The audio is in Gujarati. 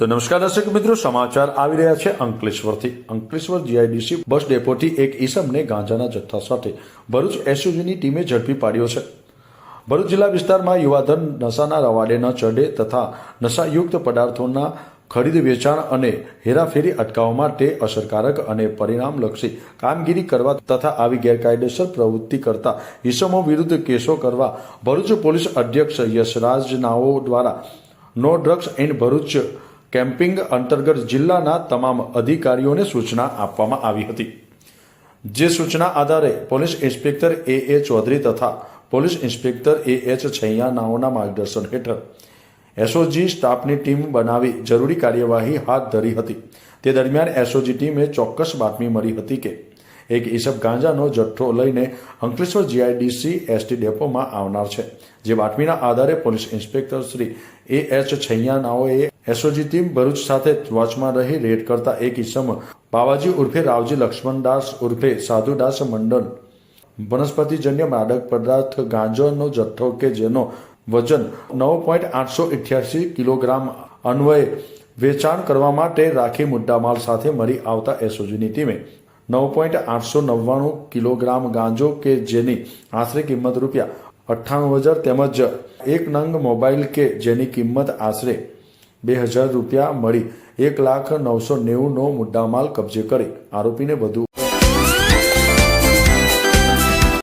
તો નમસ્કાર દર્શક મિત્રો, સમાચાર આવી રહ્યા છે અંકલેશ્વરથી. અંકલેશ્વર જીઆઈડીસી બસ ડેપોથી એક ઈસમને ગાંજાના જથ્થા સાથે ભરૂચ એસયુજીની ટીમે ઝડપી પાડ્યો છે. ભરૂચ જિલ્લા વિસ્તારમાં યુવાધન નશાના રવાડે ન ચડે તથા નશાયુક્ત પદાર્થોના ખરીદ, વેચાણ અને હેરાફેરી અટકાવવા માટે અસરકારક અને પરિણામલક્ષી કામગીરી કરવા તથા આવી ગેરકાયદેસર પ્રવૃત્તિ કરતા ઈસમો વિરુદ્ધ કેસો કરવા ભરૂચ પોલીસ અધ્યક્ષ યશરાજ નાઓ દ્વારા no drugs and Bharuch campaign અંતર્ગત જિલ્લાના તમામ અધિકારીઓને સૂચના આપવામાં આવી હતી. જે સૂચના આધારે police inspector A A Chaudhary તથા પોલીસ ઇન્સ્પેક્ટર એ એચ છૈયાનાઓના માર્ગદર્શન હેઠળ એસઓજી સ્ટાફની ટીમ બનાવી જરૂરી કાર્યવાહી હાથ ધરી હતી. તે દરમિયાન એસઓજી ટીમે ચોક્કસ બાતમી મળી હતી કે એક ઈસબ ગાંજાનો જથ્થો લઈને અંકલેશ્વર જીઆઈડીસી એસટી ડેપોમાં આવનાર છે. જે બાતમીના આધારે police inspector Shri A H છૈયાનાઓએ SOG team Bharuch સાથે વોચમાં રહી રેડ કરતા એક ઈસમ બાવાજી ઉર્ફે રાવજી લક્ષ્મણદાસ ઉર્ફે સાધુદાસ મંડન વનસ્પતિજન્ય માદક પદાર્થ ગાંજોનો જથ્થો કે જેનો વજન નવ પોઈન્ટ આઠસો ઇઠ્યાસી કિલોગ્રામ અન્વયે વેચાણ કરવા માટે રાખી મુદ્દામાલ સાથે મળી આવતા એસઓજીની ટીમે નવ પોઈન્ટ આઠસો નવ્વાણું કિલોગ્રામ ગાંજો કે જેની આશરે કિંમત રૂપિયા અઠ્ઠાણું હજાર તેમજ એક નંગ મોબાઈલ કે જેની કિંમત આશરે બે હજાર રૂપિયા મળી. એક લાખ નવસો નેવુંનો મુદ્દામાલ કબજે કરી. આરોપીને વધુ